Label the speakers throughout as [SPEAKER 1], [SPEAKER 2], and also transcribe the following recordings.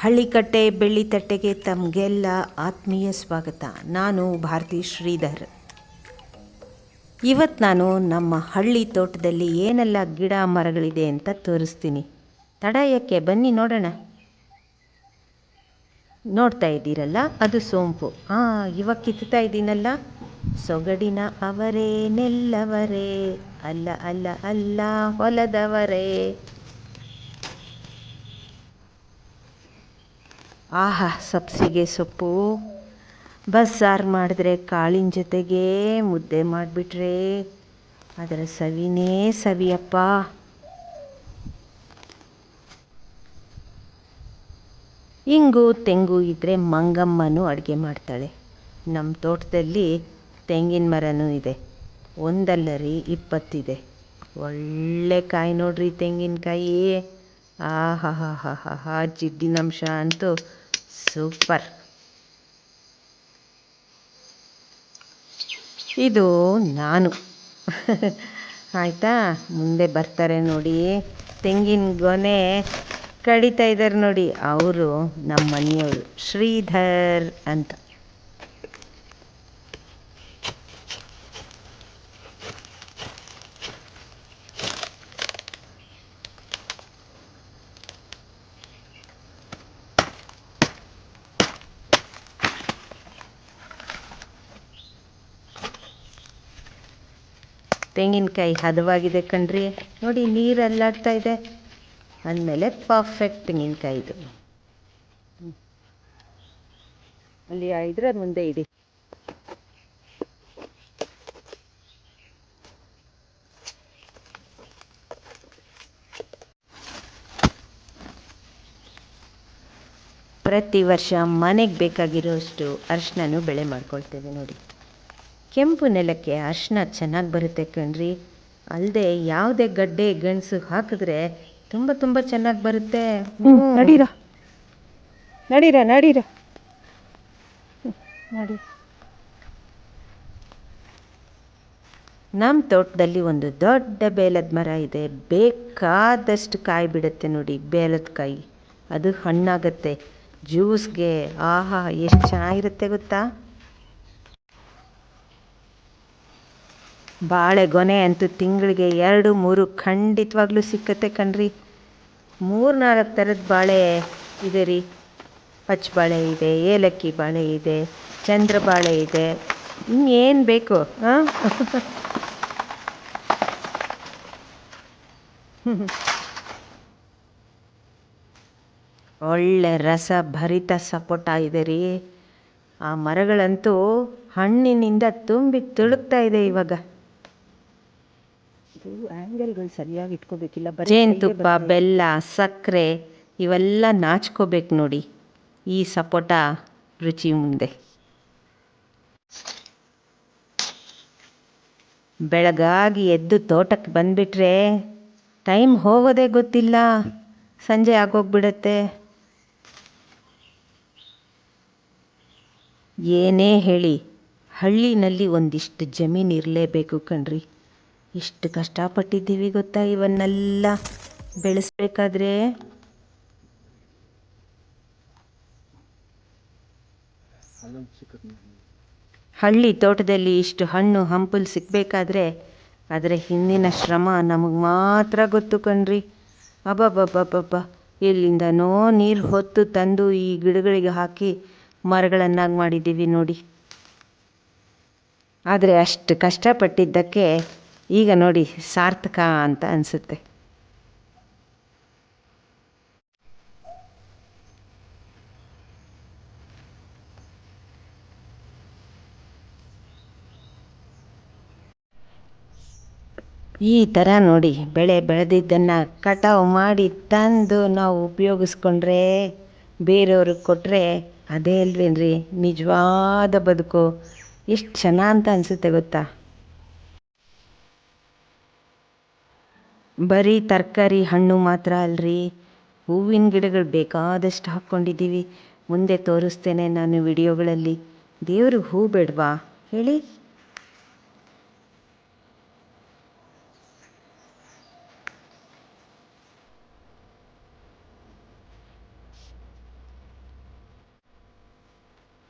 [SPEAKER 1] ಹಳ್ಳಿಕಟ್ಟೆ ಬೆಳ್ಳಿತಟ್ಟೆಗೆ ತಮಗೆಲ್ಲ ಆತ್ಮೀಯ ಸ್ವಾಗತ. ನಾನು ಭಾರತಿ ಶ್ರೀಧರ್. ಇವತ್ತು ನಾನು ನಮ್ಮ ಹಳ್ಳಿ ತೋಟದಲ್ಲಿ ಏನೆಲ್ಲ ಗಿಡ ಮರಗಳಿದೆ ಅಂತ ತೋರಿಸ್ತೀನಿ. ತಡ ಯಾಕೆ? ಬನ್ನಿ ನೋಡೋಣ. ನೋಡ್ತಾ ಇದ್ದೀರಲ್ಲ? ಅದು ಸೋಂಪು. ಹಾಂ ಇವಾಗ ಕಿತ್ತಾ ಇದ್ದೀನಲ್ಲ? ಸೊಗಡಿನ ಅವರೇ, ನೆಲ್ಲವರೇ. ಅಲ್ಲ ಅಲ್ಲ ಅಲ್ಲ, ಹೊಲದವರೇ. ಆಹಾ, ಸಬ್ಸಿಗೆ ಸೊಪ್ಪು. ಬಸ್ಸಾರು ಮಾಡಿದ್ರೆ ಕಾಳಿನ ಜೊತೆಗೆ ಮುದ್ದೆ ಮಾಡಿಬಿಟ್ರೆ. ಅದರ ಸವಿನೇ ಸವಿಯಪ್ಪ. ಇಂಗು ತೆಂಗು ಇದ್ದರೆ ಮಂಗಮ್ಮನೂ ಅಡುಗೆ ಮಾಡ್ತಾಳೆ. ನಮ್ಮ ತೋಟದಲ್ಲಿ ತೆಂಗಿನ ಮರನೂ ಇದೆ. ಒಂದಲ್ಲ ರೀ ಇಪ್ಪತ್ತಿದೆ. ಒಳ್ಳೆ ಕಾಯಿ ನೋಡ್ರಿ ತೆಂಗಿನಕಾಯಿ. ಆಹಾ, ಹಾ ಹಾ ಹಾ ಹಾ, ಜಿಡ್ಡಿನಂಶ ಅಂತೂ ಸೂಪರ್. ಇದು ನಾನು. ಆಯಿತಾ? ಮುಂದೆ ಬರ್ತಾರೆ ನೋಡಿ. ತೆಂಗಿನ ಗೊನೆ ಕಡಿತಾ ಇದ್ದಾರೆ ನೋಡಿ. ಅವರು ನಮ್ಮ ಮನೆಯವರು ಶ್ರೀಧರ್ ಅಂತ. ತೆಂಗಿನಕಾಯಿ ಹದವಾಗಿದೆ ಕಣ್ರಿ. ನೋಡಿ ನೀರು ಅಲ್ಲಾಡ್ತಾ ಇದೆ. ಅಂದಮೇಲೆ ಪರ್ಫೆಕ್ಟ್ ತೆಂಗಿನಕಾಯಿ ಇದು ಅಲ್ಲಿ ಅದು ಮುಂದೆ ಇಡಿ. ಪ್ರತಿ ವರ್ಷ ಮನೆಗೆ ಬೇಕಾಗಿರೋಷ್ಟು ಅರಿಶಿನೂ ಬೆಳೆ ಮಾಡ್ಕೊಳ್ತೇವೆ ನೋಡಿ. ಕೆಂಪು ನೆಲಕ್ಕೆ ಅರಿಶಿನ ಚೆನ್ನಾಗಿ ಬರುತ್ತೆ ಕಣ್ರಿ. ಅಲ್ಲದೆ ಯಾವುದೇ ಗಡ್ಡೆ ಗೆಣಸು ಹಾಕಿದ್ರೆ ತುಂಬ ತುಂಬ ಚೆನ್ನಾಗಿ ಬರುತ್ತೆ.
[SPEAKER 2] ನಡೀರ. ನಡೀರ ನಡೀರ. ನಡಿ.
[SPEAKER 1] ನಮ್ಮ ತೋಟದಲ್ಲಿ ಒಂದು ದೊಡ್ಡ ಬೇಲದ ಮರ ಇದೆ. ಬೇಕಾದಷ್ಟು ಕಾಯಿ ಬಿಡುತ್ತೆ ನೋಡಿ ಬೇಲದ ಕಾಯಿ. ಅದು ಹಣ್ಣಾಗತ್ತೆ. ಜ್ಯೂಸ್ಗೆ ಆಹಾ ಎಷ್ಟು ಚೆನ್ನಾಗಿರುತ್ತೆ ಗೊತ್ತಾ? ಬಾಳೆಗೊನೆ ಅಂತೂ ತಿಂಗಳಿಗೆ ಎರಡು, ಮೂರು ಖಂಡಿತವಾಗ್ಲೂ ಸಿಕ್ಕತ್ತೆ ಕಣ್ರಿ. ಮೂರು ನಾಲ್ಕು ಥರದ ಬಾಳೆ ಇದೆ ರೀ. ಪಚ್ಚಬಾಳೆ ಇದೆ, ಏಲಕ್ಕಿ ಬಾಳೆ ಇದೆ, ಚಂದ್ರ ಬಾಳೆ ಇದೆ. ಇನ್ನೇನು ಬೇಕು ಹಾಂ ಒಳ್ಳೆ ರಸ ಭರಿತ ಸಪೋಟ ಇದೆ ರೀ. ಆ ಮರಗಳಂತೂ ಹಣ್ಣಿನಿಂದ ತುಂಬಿ ತುಳುಕ್ತಾ ಇದೆ ಇವಾಗ. ಜೇನುತುಪ್ಪ ಬೆಲ್ಲ ಸಕ್ಕರೆ ಇವೆಲ್ಲ ನಾಚ್ಕೋಬೇಕು ನೋಡಿ. ಈ ಸಪೋಟ ರುಚಿ ಮುಂದೆ. ಬೆಳಗಾಗಿ ಎದ್ದು ತೋಟಕ್ಕೆ ಬಂದ್ಬಿಟ್ರೆ ಟೈಮ್ ಹೋಗೋದೇ ಗೊತ್ತಿಲ್ಲ. ಸಂಜೆ ಆಗೋಗ್ಬಿಡತ್ತೆ. ಏನೇ ಹೇಳಿ ಹಳ್ಳಿನಲ್ಲಿ ಒಂದಿಷ್ಟು ಜಮೀನು ಇರಲೇಬೇಕು ಕಣ್ರಿ. ಎಷ್ಟು ಕಷ್ಟಪಟ್ಟಿದ್ದೀವಿ ಗೊತ್ತಾ ಇವನ್ನೆಲ್ಲ ಬೆಳೆಸ್ಬೇಕಾದ್ರೆ? ಹಳ್ಳಿ ತೋಟದಲ್ಲಿ ಇಷ್ಟು ಹಣ್ಣು ಹಂಪಲು ಸಿಗಬೇಕಾದ್ರೆ ಅದರ ಹಿಂದಿನ ಶ್ರಮ ನಮಗೆ ಮಾತ್ರ ಗೊತ್ತು ಕಣ್ರಿ. ಅಬ್ಬಬ್ಬಬ್ಬಬ್ಬ ಎಲ್ಲಿಂದನೋ ನೀರು ಹೊತ್ತು ತಂದು ಈ ಗಿಡಗಳಿಗೆ ಹಾಕಿ ಮರಗಳನ್ನಾಗಿ ಮಾಡಿದ್ದೀವಿ ನೋಡಿ. ಆದರೆ ಅಷ್ಟು ಕಷ್ಟಪಟ್ಟಿದ್ದಕ್ಕೆ ಈಗ ನೋಡಿ, ಸಾರ್ಥಕ ಅಂತ ಅನಿಸುತ್ತೆ. ಈ ಥರ ನೋಡಿ, ಬೆಳೆ ಬೆಳೆದಿದ್ದನ್ನು ಕಟಾವು ಮಾಡಿ ತಂದು ನಾವು ಉಪಯೋಗಿಸ್ಕೊಂಡ್ರೆ ಬೇರೆಯವ್ರಿಗೆ ಕೊಟ್ಟರೆ ಅದೇ ಅಲ್ವೇನ್ರಿ? ನಿಜವಾದ ಬದುಕು. ಎಷ್ಟು ಚೆನ್ನಾಗಿ ಅಂತ ಅನಿಸುತ್ತೆ ಗೊತ್ತಾ? ಬರೀ ತರಕಾರಿ ಹಣ್ಣು ಮಾತ್ರ ಅಲ್ರಿ. ಹೂವಿನ ಗಿಡಗಳು ಬೇಕಾದಷ್ಟು ಹಾಕ್ಕೊಂಡಿದ್ದೀವಿ. ಮುಂದೆ ತೋರಿಸ್ತೇನೆ ನಾನು ವಿಡಿಯೋಗಳಲ್ಲಿ. ದೇವ್ರಿಗೆ ಹೂ ಬೇಡವಾ? ಹೇಳಿ.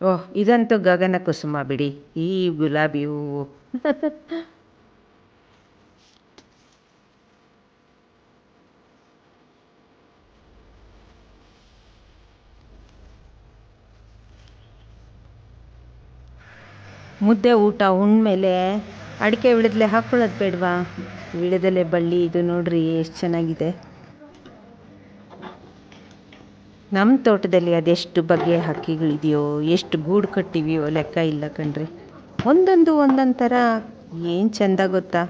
[SPEAKER 1] ಓಹ್, ಇದಂತೂ ಗಗನ ಕುಸುಮ ಬಿಡಿ. ಈ ಗುಲಾಬಿ ಹೂವು. ಮುದ್ದೆ ಊಟ ಉಣ್ಮೇಲೆ ಅಡಿಕೆ ವಿಳದಲೆ ಹಾಕ್ಕೊಳ್ಳೋದು ಬೇಡವಾ? ವೀಳ್ಯದೆಲೆ ಬಳ್ಳಿ ಇದು ನೋಡ್ರಿ ಎಷ್ಟು ಚೆನ್ನಾಗಿದೆ. ನಮ್ಮ ತೋಟದಲ್ಲಿ ಅದೆಷ್ಟು ಬಗೆಯ ಹಕ್ಕಿಗಳಿದೆಯೋ, ಎಷ್ಟು ಗೂಡು ಕಟ್ಟಿವೆಯೋ ಲೆಕ್ಕ ಇಲ್ಲ ಕಣ್ರಿ. ಒಂದೊಂದು ಒಂದೊಂದು ಥರ ಏನು ಚೆಂದ ಗೊತ್ತಾ?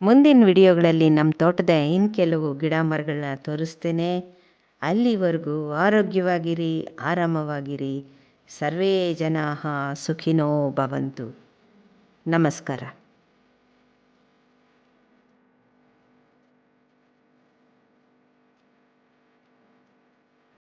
[SPEAKER 1] ಮುಂದಿನ ವಿಡಿಯೋಗಳಲ್ಲಿ ನಮ್ಮ ತೋಟದ ಇನ್ನು ಕೆಲವು ಗಿಡ ಮರಗಳನ್ನ ತೋರಿಸ್ತೇನೆ. ಅಲ್ಲಿವರೆಗೂ ಆರೋಗ್ಯವಾಗಿರಿ, ಆರಾಮವಾಗಿರಿ. ಸರ್ವೇ ಜನಾಃ ಸುಖಿನೋ ಭವಂತು. ನಮಸ್ಕಾರ.